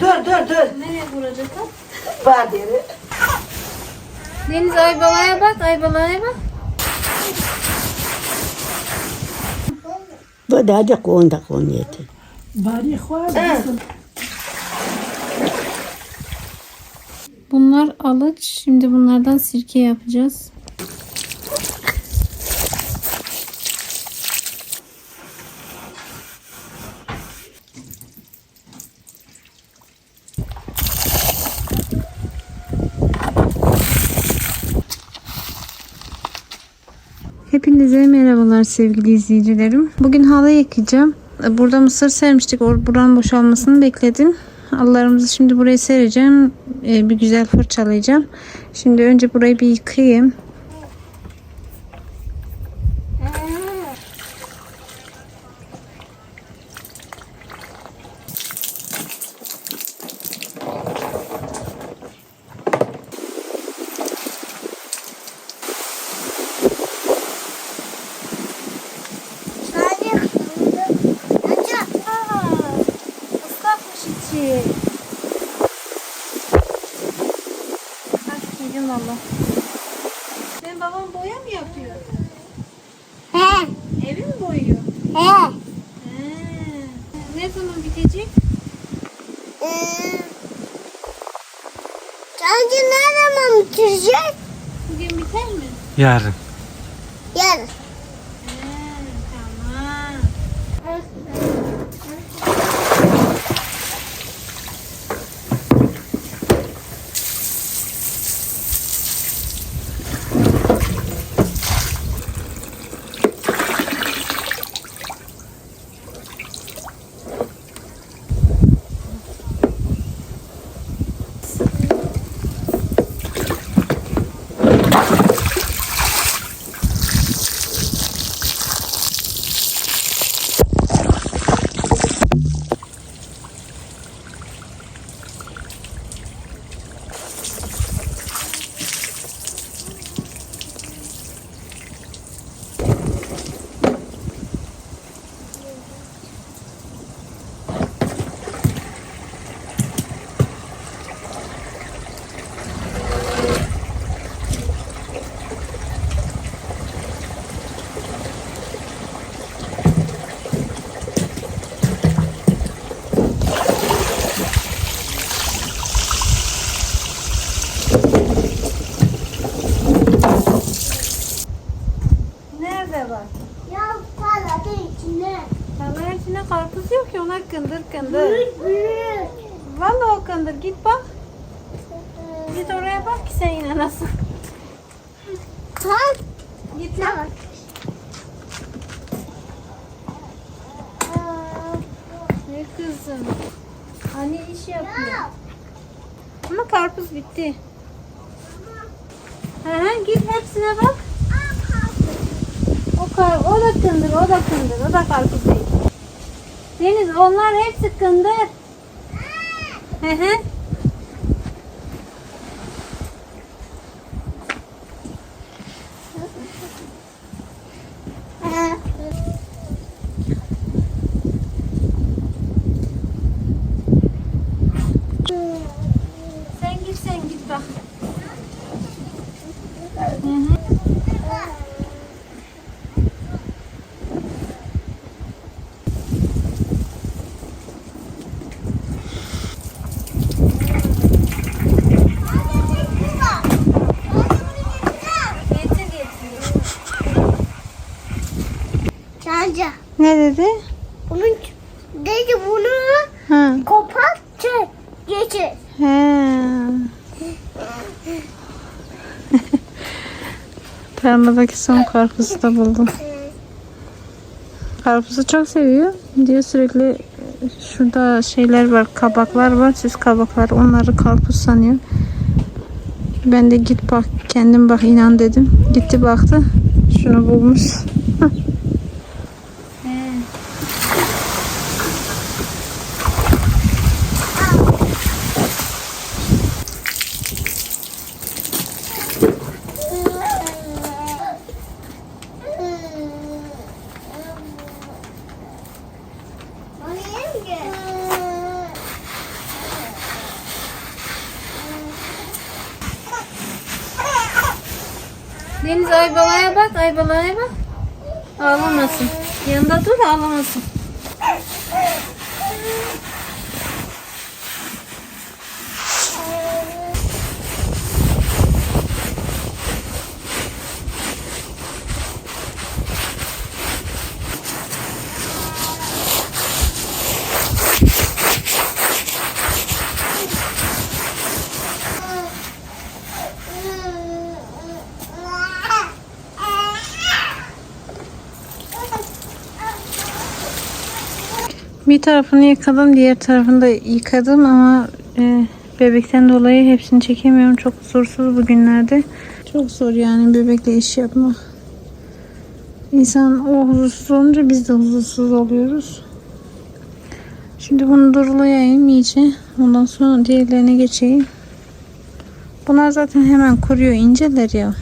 Dur dur dur. Nereye vuracak o? Var deri. Deniz Aybala'ya bak, Aybala'ya bak. Hadi koyun da koyun yeter. Bari mısın? Bunlar alıç. Şimdi bunlardan sirke yapacağız. Sevgili izleyicilerim. Bugün halı yıkayacağım. Burada mısır sermiştik. Buranın boşalmasını bekledim. Halılarımızı şimdi buraya sereceğim. Ee, bir güzel fırçalayacağım. Şimdi önce burayı bir yıkayayım. Yarın. Yarın. Anne iş yapıyor. Ama karpuz bitti. Hı hı git hepsine bak. O kar, o da kındır, o da kındır, o da karpuz değil. Deniz onlar hepsi kındır. Hı hı. Sen git sen git bak. Hı hı. Getir getir. Sence Ne dedi? bunun dedi bunu Ha. kopat çek geçir. He. Tarladaki son karpuzu da buldum. Karpuzu çok seviyor. Diyor sürekli şurada şeyler var, kabaklar var, süs kabaklar. Onları karpuz sanıyor. Ben de git bak, kendin bak inan dedim. Gitti baktı. Şunu bulmuş. Deniz Aybala'ya bak, Aybala'ya bak. Ağlamasın. Yanında dur ağlamasın. Bir tarafını yıkadım, diğer tarafını da yıkadım ama e, bebekten dolayı hepsini çekemiyorum. Çok huzursuz bugünlerde. Çok zor yani bebekle iş yapmak. İnsan o huzursuz olunca biz de huzursuz oluyoruz. Şimdi bunu durulayayım iyice. Ondan sonra diğerlerine geçeyim. Bunlar zaten hemen kuruyor, inceler ya.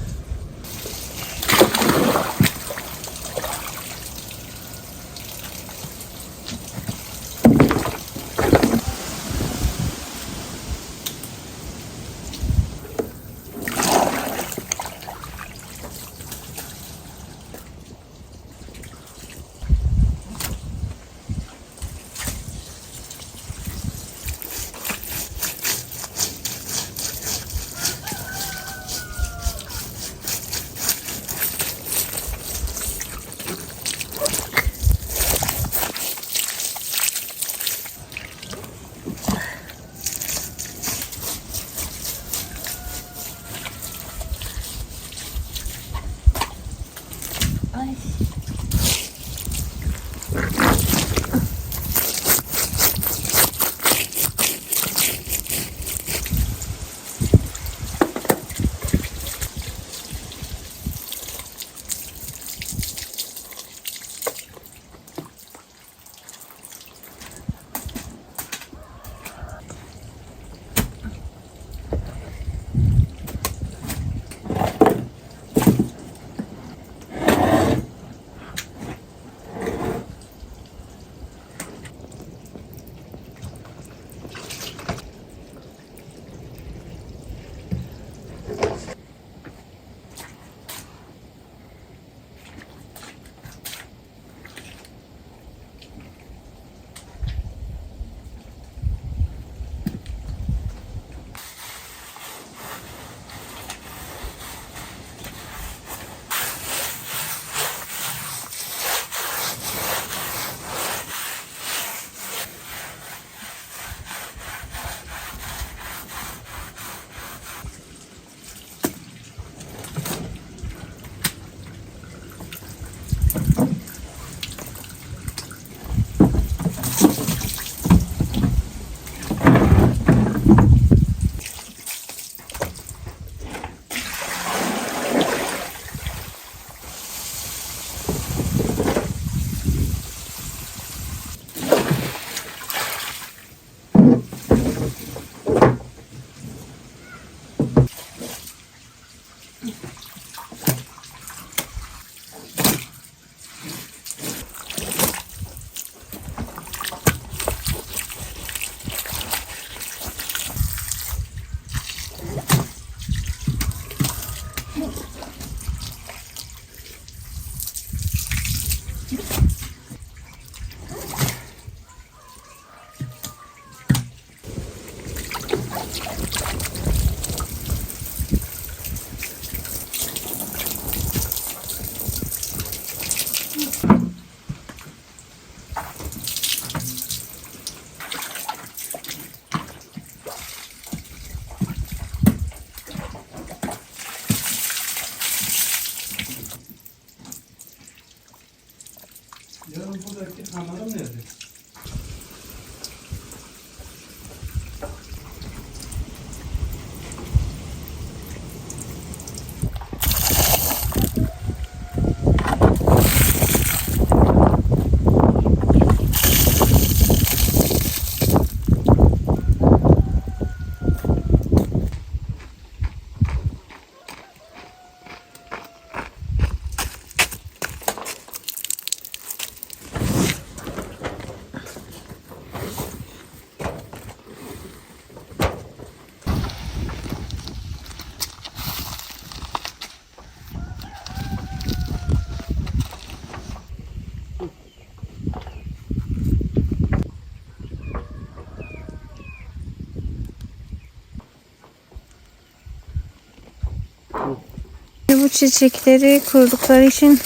Bu çiçekleri kurudukları için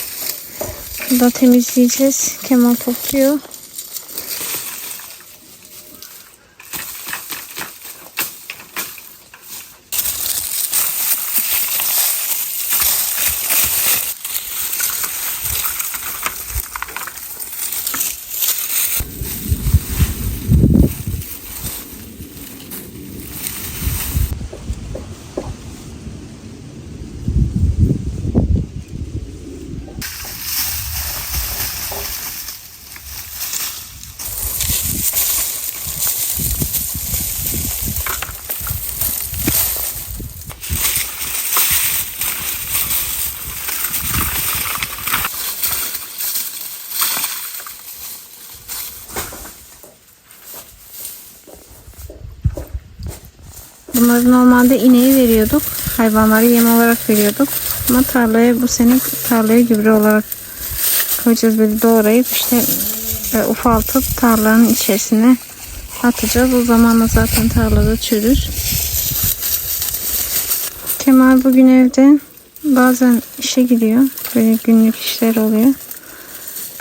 burada temizleyeceğiz. Kemal topluyor. Bunları normalde ineğe veriyorduk. Hayvanlara yem olarak veriyorduk. Ama tarlaya bu sene tarlaya gübre olarak koyacağız. Böyle doğrayıp işte e, ufaltıp tarlanın içerisine atacağız. O zamanla zaten tarlada çürür. Kemal bugün evde bazen işe gidiyor. Böyle günlük işler oluyor.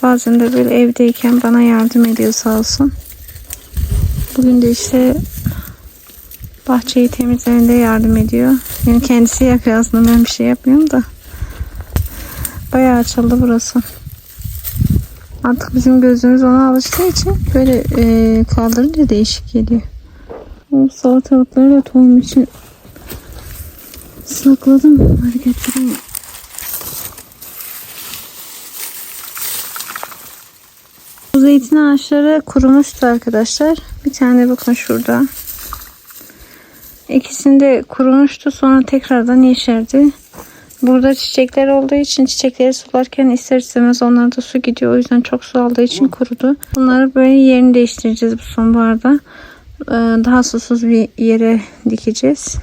Bazen de böyle evdeyken bana yardım ediyor sağ olsun. Bugün de işte bahçeyi temizlemede yardım ediyor. Yani kendisi yapıyor aslında ben bir şey yapmıyorum da. Bayağı açıldı burası. Artık bizim gözümüz ona alıştığı için böyle e, kaldırınca değişik geliyor. O salatalıkları da tohum için sakladım. Hadi getireyim. Bu zeytin ağaçları kurumuştu arkadaşlar. Bir tane bakın şurada. İkisinde kurumuştu sonra tekrardan yeşerdi. Burada çiçekler olduğu için çiçekleri sularken ister istemez onlarda su gidiyor. O yüzden çok su aldığı için kurudu. Bunları böyle yerini değiştireceğiz bu sonbaharda. Ee, Daha susuz bir yere dikeceğiz.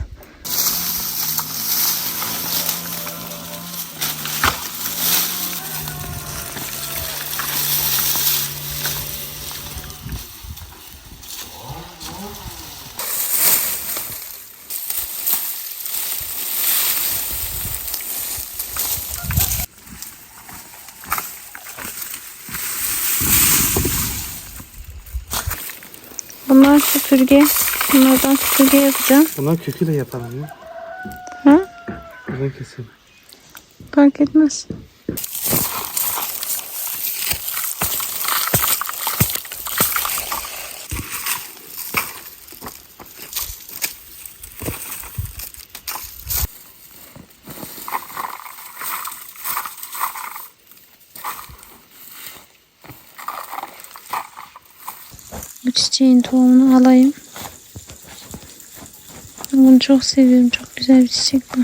Bunlar süpürge. Bunlardan süpürge yapacağım. Bundan kökü de yapalım ya. Ha? Buradan keselim. Fark etmez. Bu çiçeğin tohumunu alayım. Bunu çok seviyorum. Çok güzel bir çiçek bu.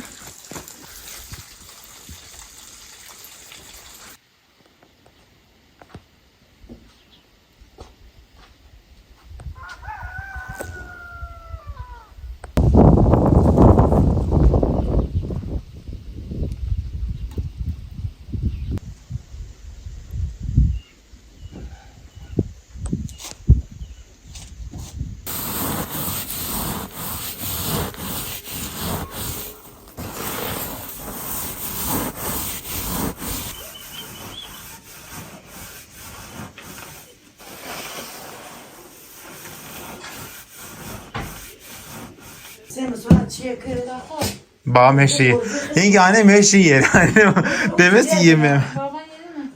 Babam her şeyi. Yenge annem her şeyi yer. Annem demez ki yemem.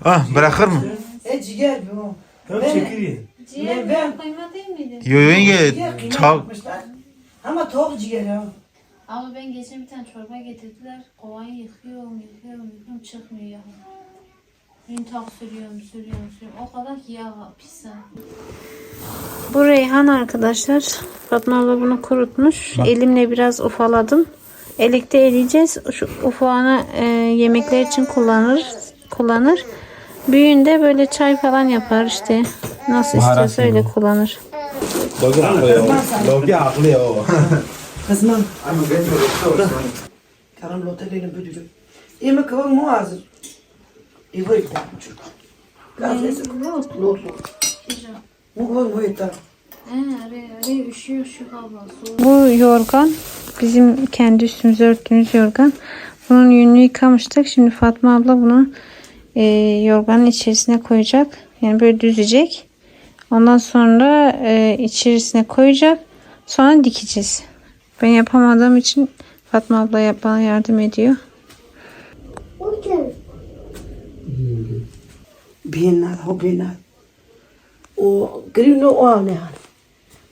Ah bırakır mı? E ciğer bu. Tam Ben- çekireyim. Ben, ben Kıyma değil miydi? Yo yenge ciğer kıyma tav yapmışlar. Ama tavuk ciğer ya. Ama ben geçen bir tane çorba getirdiler. Kovayı yıkıyorum, yıkıyorum, yıkıyorum çıkmıyor yağı. Yüntak sürüyorum, sürüyorum, sürüyorum. O kadar ki yağ pis. Bu reyhan arkadaşlar. Fatma abla bunu kurutmuş. Elimle biraz ufaladım. Elekte eleyeceğiz. Şu ufağını e, yemekler için kullanır. Kullanır. Büyüğünde böyle çay falan yapar işte. Nasıl Baharat istiyorsa öyle kullanır. Logi aklı Logi aklı o. Kızmam. Karam lotelinin büdürü. İmi kıvım mu hazır? İyi var işte çocuk. Gazesi lot lot. Mu kıvım mu yeter. Bu yorgan bizim kendi üstümüze örttüğümüz yorgan. Bunun yününü yıkamıştık. Şimdi Fatma abla bunu e, yorganın içerisine koyacak. Yani böyle düzecek. Ondan sonra e, içerisine koyacak. Sonra dikeceğiz. Ben yapamadığım için Fatma abla bana yardım ediyor. Bienal, ho bienal. O grino o ne hal.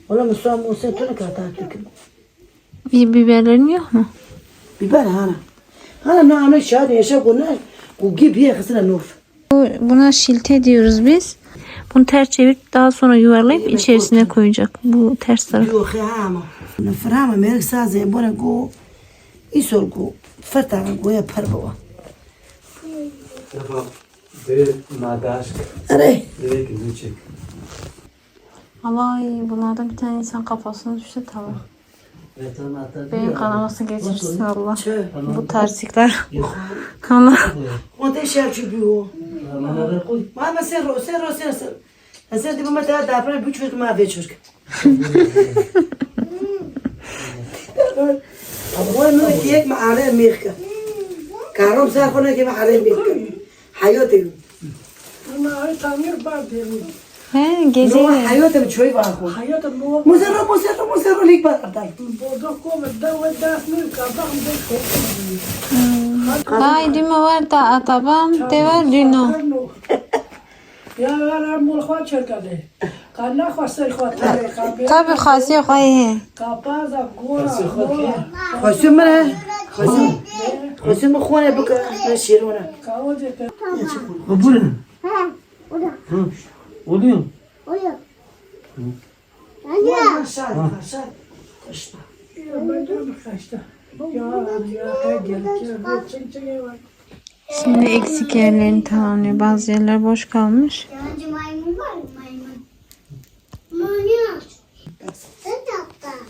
Soğan mı sen tona kadar. Bir biberlerin yok mu? Biber hana. Hana ne ana şahane yaşa bunu. Bu gibi bir kısına nuf. Bu, buna şilte diyoruz biz. Bunu ters çevirip daha sonra yuvarlayıp içerisine koyacak. Bu ters taraf. Yo khama. Na frama merk saze bora go. Isol go. Fata go ya parbawa. Dere nadaşk, Are. dere küçük. Alay bunlardan bir tane insan kafasına düşse tamam. Beyin kanaması geçirsin Allah. Bu terslikler. Allah. O de şey çubuğu. Mama sen ro sen ro sen sen. Sen de mama da da para buçuk ma ve çocuk. No diyek ma are mirka. Karom sa kona ki ma are mirka. Hayatı. Ama ay tamir var derim. He gece. No hayatı çoy var ko. Hayatım bu Musero musero musero lik ba da. burada kovat da ve das mı kadar bir şey. Ay düğme var da atabam de var düğno. Ya var mul xwa çerkade. Kana xwasay xwa tare kabe. Tabi xasi xoyi. Kapaza gora. Koşum Koşum mu. Oluyor. Uyu. Anne. Aşağı aşağı. Koşma. Ben de kaçta. Ya ya gel gel. Çek çek var. Şimdi eksik yerlerini tamamlıyor. Bazı yerler boş kalmış. Yancı maymun var mı maymun? Maymun. Sen yaptın.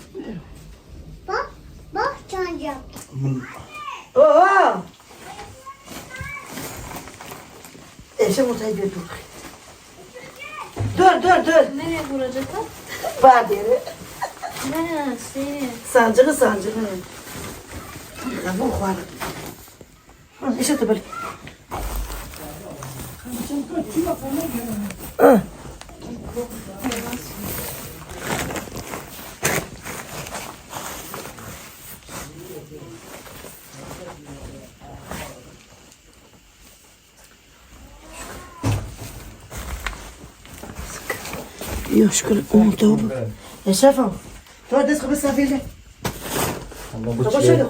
Bak. Bak sen yaptın. Oha! Eşe mutayı bir dur. Dur dur. Nereye vuracaklar? Var deri. Ne? Seni. Sancılı. Ya bu. Ha, İşte de böyle. Ah. Yok şükür. Umut oldu. Ya şefim. Tuvalet dest kapı safirle. Ama bu kalkıyor.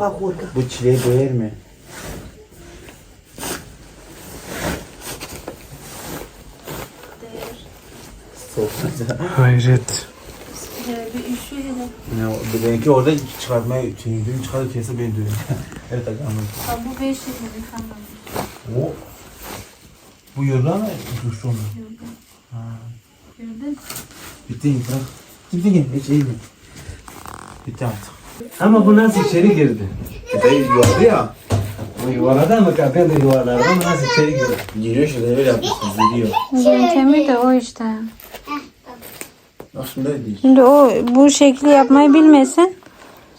bu çileği doyar mı? Hayret. Ne o- benimki orada çıkartmaya tüyüdüğüm çıkarıp kese beni dövüyor. evet anladım. Bu 5 yıl. O bu yorgan mı? Onu. Mi? Bırak. Bitti gel. Hiç iyi mi? Bitti artık. Ama bu nasıl içeri girdi? Bir de yuvarladı ya. Bu yuvaladı ama ben de yuvarladım ama nasıl içeri girdi? Giriyor işte öyle yapmışsın. Giriyor. Yöntemi de o işte. Öyle değil. Şimdi o bu şekli yapmayı bilmesen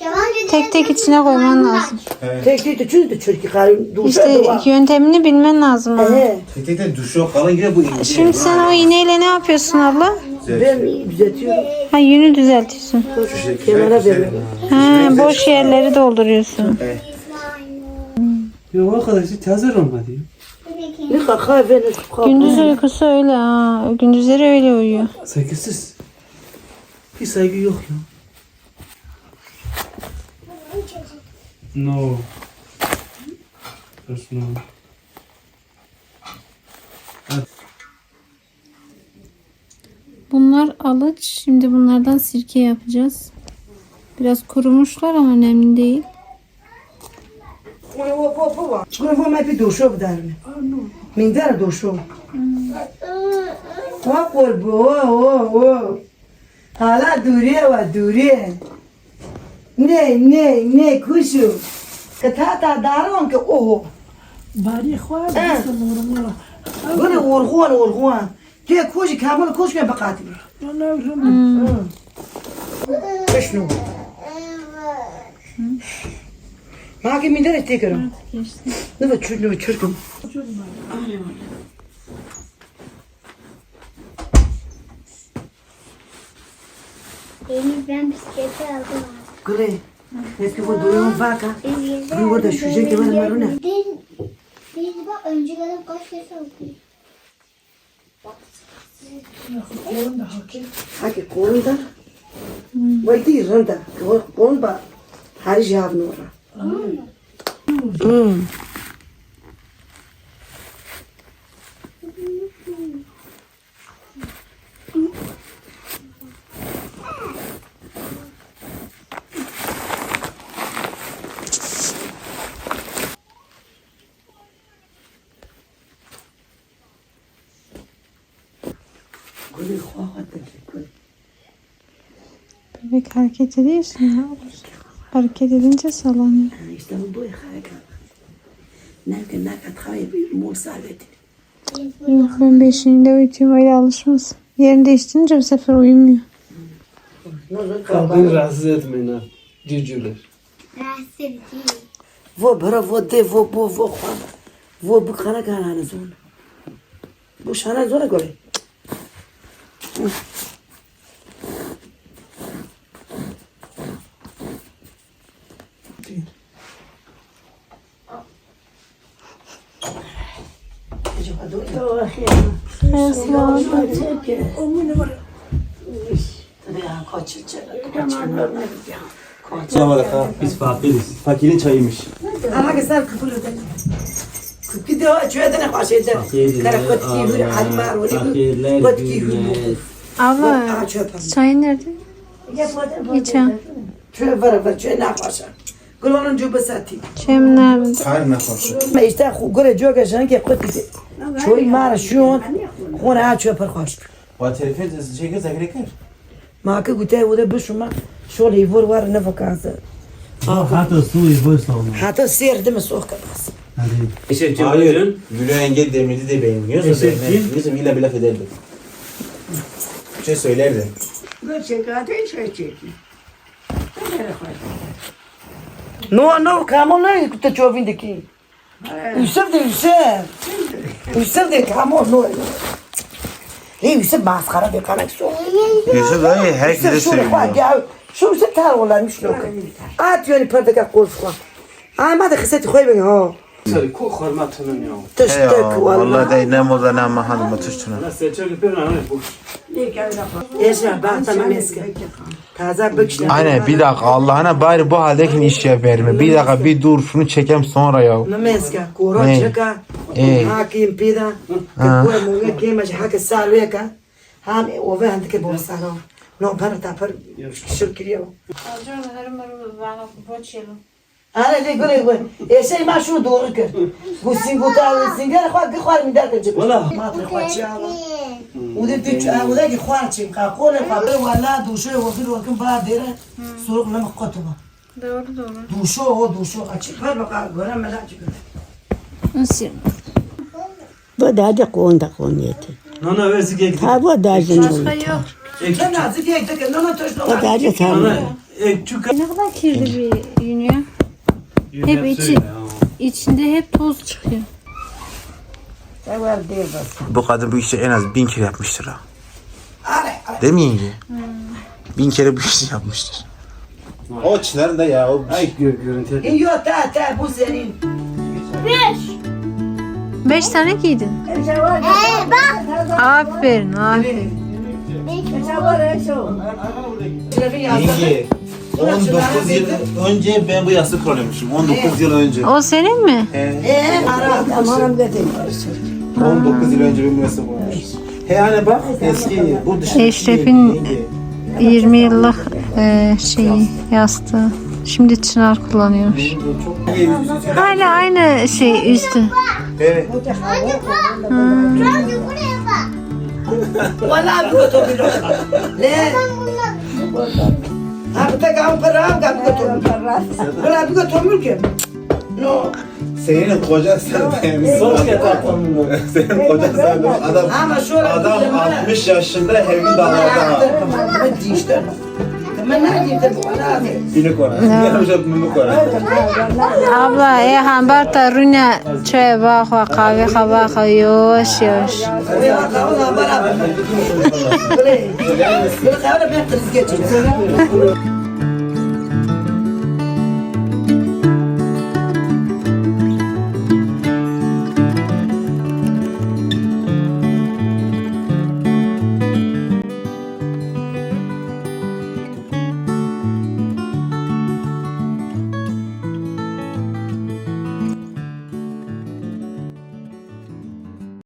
Yabancı tek tek içine koyman lazım. Tek tek de çünkü de çocuk karı duşa İşte yöntemini bilmen lazım. Tek tek de duş yok kalın gire bu ince. Şimdi sen o iğneyle ne yapıyorsun abla? Ben düzeltiyorum. Ha yünü düzeltiyorsun. Kenara veriyorum. Ha, boş yerleri dolduruyorsun. Yok arkadaş hiç hazır olmadı. Ne kaka kaka. Gündüz uykusu öyle ha. Gündüzleri öyle uyuyor. Saygısız. Bir saygı yok ya. No. There's no. Bunlar alıç. Şimdi bunlardan sirke yapacağız. Biraz kurumuşlar ama önemli değil. Bunu bu mai pe duşa bu darme. Min dar duşa. Wa kol bu o o. Hala duriye wa duriye. Ne ne ne kuşu. Kata ta daron ke o. Bari xwa da mura. Böyle orhuan orhuan. Ke kuşu kamal kuş me bakati. Ana rum. Kışnu. Hangi minder ettikirim? Geçti. Ne var çürük ne var çürüküm. Benim ben bisikleti aldım. Gure. Eski bu doyum vaka. Bu burada şu ki var ne? Biz, bak önce kadar kaç kez. Kolun da hakim. Haki kolunda. Vay değil rında. Bebek hareket ediyorsa ne olur? Hareket edince sallanıyor. İşte bu. Nerede. Yok ben beşiğinde uyutuyorum öyle alışmaz. Yerini değiştirince bu sefer uyumuyor. Kalbini rahatsız etmeyin ha. Cücüler. Rahatsız edici. Vo bara vo de vo bu vo khana. Vo bu khana kana zon. Bu şana zona göre. Biz fakiriz. Fakirin çayıymış. Ama güzel kıpır ödedim. Bir de o çöğede ne başıydı. Kara kot ki bir halmar o ne kot ki bir Abla Aa çöp. çayın nerede? İçen. Çöp var var çöğe ne başa. Gülonun cübesi atı. Çayım nerede? Hayır ne konuşuyor? Ma işte göre joga şan ki kot ki. Çoy mara şun. Khona a çöp xoş. O telefon şey ki zakire kır. Ma ki gute o da bişuma. Şol yivur var ne vakası. Ah hatta su izboysa onu. Hatta ser mi soğuk Hadi. Eşekçi Hayır. buyurun. Gülü Engel Demir'i de beğenmiyorsa Eşekçi. beğenmiyorsa illa bir laf ederdi. Bir şey söylerdi. No no kamon ne kutu çovindeki. Yusuf de Yusuf. Yusuf de kamon no. Hey Yusuf maskara de kanak so. Yusuf dayı herkese Yusuf şöyle bak söylüyor. ya. Şu Yusuf tar olarmış yok. At yoni perdeka kolfwa. Ama da kıseti koy ha. Sarı ko hormatının ya. He Tıştık ya, vallahi vallahi. dayı ne moda ne mahan batıştına. Nasıl çok bir an bu. Yaşa ben tamam eski. Taze bıkışlar. Aynen bir dakika Allah'ına bari bu haldeki iş ya verme. Bir dakika bir dur şunu çekem sonra ya. Ne? chaka, Eh. hakim pida, Ah. kakura munga kema haka salweka, ham ove handike bolsano. No para ta par shukriyo. Ana le gole gole. Ese ma şu doğru kır. Bu singuta singar khwa ki khwar mi dar kır. Valla. Ma tra khwa chava. Ude cha ude ki khwar chim ka kole khwa wala duşo o bir vakın ba dere. Soruk lama qatwa. Doğru doğru. Duşo o duşo açık ver baka göre merak çıkıyor. Nasıl? Bu da da konda konyeti. Nana versi gel. Ha bu da jin. Başka yok. Sen nazik ke nana toş Bu da da. Nana e çuka. Ne kadar kirli bir yün ya. Hep içi. İçinde hep toz çıkıyor. Bu kadın bu işi en az bin kere yapmıştır ha. Değil mi yenge? Bin kere bu işi yapmıştır. O Çınar'ın da ya o Ay gör görüntü. Yo ta ta bu senin. Beş tane giydin. Ee bak. Aferin aferin. Yenge 19 yıl önce ben bu yastık kullanmışım. 19 yıl önce. O senin mi? Ee ara amanım dedim. 19 yıl önce ben bu yastık kullanmışım. He hani bak eski bu dışındaki Eşref'in- yenge. 20 yıllık e, şeyi yastığı. Şimdi Çınar kullanıyormuş. Hala aynı şey üstü. Evet. Bak. Wala bu to bilo. Le. Abi ta kam param kam ko to. Wala bu to mülke. No. Senin kocan sen Son yatak onu. Senin kocan sen adam Ama şöyle adam 60 yaşında her gün dağlarda. Ben işte. Ben ne diyeyim de bu kadar. Seni kora. Yarım şart mı kora?